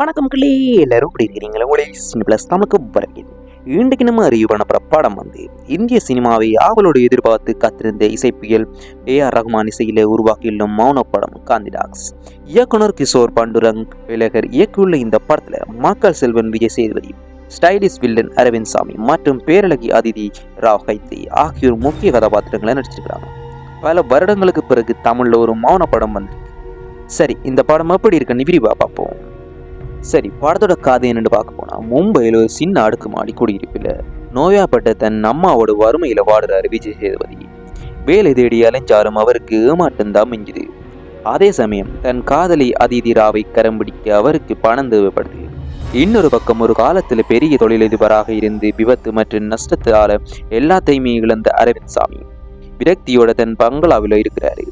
வணக்கம் கிளே எல்லாரும் இப்படி இருக்கிறீங்களா? உங்களே சின்ன பிளஸ் நமக்கு வரவேற்கிறது இன்றைக்கு நம்ம அறிவு பண்ண படம் வந்து இந்திய சினிமாவை ஆவலோடு எதிர்பார்த்து காத்திருந்த இசைப்பியல் ஏ ஆர் ரஹ்மான் இசையிலே உருவாக்கியுள்ள மௌன படம் காந்திடாக்ஸ் இயக்குனர் கிஷோர் பாண்டுரங் விலகர் இயக்கியுள்ள இந்த படத்தில் மக்கள் செல்வன் விஜய் சேதுபதி ஸ்டைலிஷ் வில்லன் அரவிந்த் சாமி மற்றும் பேரழகி அதிதி ராவ் கைத்ரி ஆகியோர் முக்கிய கதாபாத்திரங்களை நடிச்சிருக்கிறாங்க. பல வருடங்களுக்கு பிறகு தமிழில் ஒரு மௌன படம் வந்திருக்கு. சரி இந்த படம் எப்படி இருக்குன்னு விரிவா பார்ப்போம். சரி படத்தோட கதை என்னன்னு பார்க்க போனால் மும்பையில் ஒரு சின்ன அடுக்குமாடி குடியிருப்பில் நோயாப்பட்ட தன் அம்மாவோட வறுமையில் வாடுறாரு விஜய் சேதுபதி. வேலை தேடி அலைஞ்சாலும் அவருக்கு ஏமாற்றம் தான் மிஞ்சுது. அதே சமயம் தன் காதலி அதிதி ராவை கரம் பிடிக்க அவருக்கு பணம் தேவைப்படுது. இன்னொரு பக்கம் ஒரு காலத்தில் பெரிய தொழிலதிபராக இருந்து விபத்து மற்றும் நஷ்டத்தால் எல்லாத்தையுமே இழந்த அரவிந்த் சாமி. விரக்தியோட தன் பங்களாவில் இருக்கிறாரு.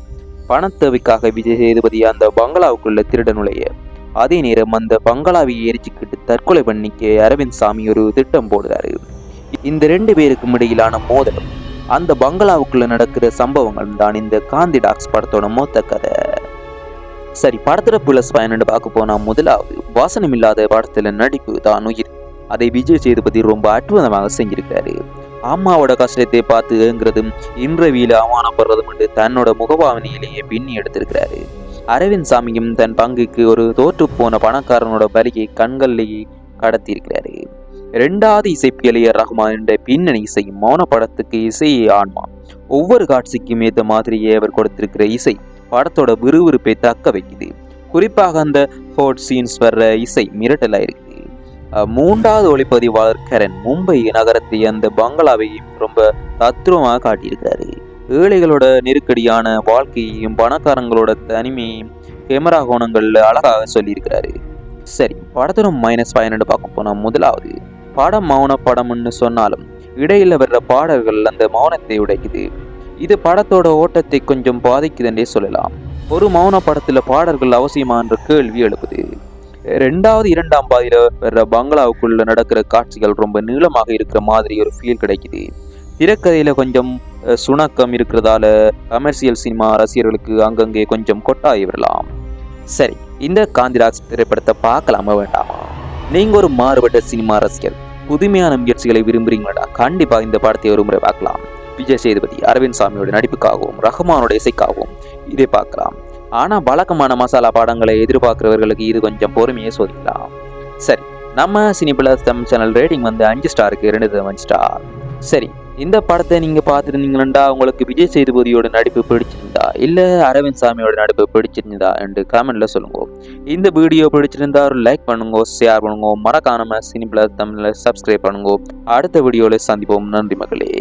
பணத்தேவைக்காக விஜய் சேதுபதி அந்த பங்களாவுக்குள்ள திருட நுழைய அதே நேரம் அந்த பங்களாவை எரிச்சுக்கிட்டு தற்கொலை பண்ணிக்க அரவிந்த் சாமி ஒரு திட்டம் போடுறாரு. இந்த ரெண்டு பேருக்கும் இடையிலான மோதலும் அந்த பங்களாவுக்குள்ள நடக்கிற சம்பவங்கள் தான் இந்த காந்தி டாக்ஸ் படத்தோட மொத்த கதை. சரி படத்துல புலஸ் பயனு பார்க்க போனா முதலாவது வாசனம் இல்லாத படத்துல நடிப்பு தான் உயிர். அதை விஜய் சேதுபதி ரொம்ப அற்புதமாக செஞ்சிருக்காரு. அம்மாவோட கஷ்டத்தை பார்த்துங்கிறதும் இன்றவியில் அவமானப்படுறதும் தன்னோட முகபாவனையிலேயே பின்னி எடுத்திருக்கிறாரு. அரவிந்த் சாமியும் தன் பங்குக்கு ஒரு தோற்று போன பணக்காரனோட பலியை கண்கள்லேயே கடத்தியிருக்கிறாரு. இரண்டாவது இசைப்பியலியர் ரஹ்மான் என்ற பின்னணி இசையும் மௌன படத்துக்கு இசையை ஆன்மா. ஒவ்வொரு காட்சிக்கும் ஏற்ற மாதிரியே அவர் கொடுத்திருக்கிற இசை படத்தோட விறுவிறுப்பை தக்க வைக்குது. குறிப்பாக அந்த ஹோட் சீன்ஸ் வர்ற இசை மிரட்டலாக இருக்குது. மூன்றாவது ஒளிப்பதிவாளர் கரண் மும்பை நகரத்தை அந்த பங்களாவையும் ரொம்ப தத்துவமாக காட்டியிருக்கிறாரு. ஏழைகளோட நெருக்கடியான வாழ்க்கையையும் பணக்காரங்களோட தனிமையும் கேமரா கோணங்களில் அழகாக சொல்லியிருக்கிறாரு. சரி படத்தோட மைனஸ் பயனு பார்க்க போனால் முதலாவது படம் மௌன படம்னு சொன்னாலும் இடையில் வர்ற பாடல்கள் அந்த மௌனத்தை உடைக்குது. இது படத்தோட ஓட்டத்தை கொஞ்சம் பாதிக்குதுன்றே சொல்லலாம். ஒரு மௌன படத்தில் பாடல்கள் அவசியமான்ற கேள்வி எழுப்புது. ரெண்டாவது இரண்டாம் பாதியில் வர்ற பங்களாவுக்குள்ள நடக்கிற காட்சிகள் ரொம்ப நீளமாக இருக்கிற மாதிரி ஒரு ஃபீல் கிடைக்குது. திரைக்கதையில் கொஞ்சம் சுணக்கம் இருக்கிறதால கமர்ஷியல் சினிமா ரசிகர்களுக்கு அங்கங்கே கொஞ்சம் கொட்டாய் விடலாம். சரி இந்த காந்திராஜ் திரைப்படத்தை பார்க்கலாமா வேண்டாமா? நீங்க ஒரு மாறுபட்ட சினிமா ரசிகர் புதுமையான முயற்சிகளை விரும்புறீங்களா? கண்டிப்பாக இந்த படத்தை ஒரு முறை பார்க்கலாம். விஜய் சேதுபதி அரவிந்த் சாமியோட நடிப்புக்காகவும் ரஹ்மானோட இசைக்காகவும் இதை பார்க்கலாம். ஆனால் வழக்கமான மசாலா பாடங்களை எதிர்பார்க்கிறவர்களுக்கு இது கொஞ்சம் பொறுமையை சோதிக்கலாம். சரி நம்ம சினி பிளஸ் சேனல் ரேட்டிங் வந்து அஞ்சு ஸ்டாருக்கு ரெண்டு அஞ்சு ஸ்டார். சரி இந்த படத்தை நீங்கள் பார்த்துருந்தீங்களா உங்களுக்கு விஜய் சேதுபதியோட நடிப்பு பிடிச்சிருந்தா இல்லை அரவிந்த் சாமியோட நடிப்பு பிடிச்சிருந்தா என்று கமெண்ட்டில் சொல்லுங்க. இந்த வீடியோ பிடிச்சிருந்தா ஒரு லைக் பண்ணுங்க ஷேர் பண்ணுங்க. மறக்காம சினி பிளஸ் தமிழ்ல சப்ஸ்கிரைப் பண்ணுங்க. அடுத்த வீடியோவில் சந்திப்போம். நன்றி மகளே.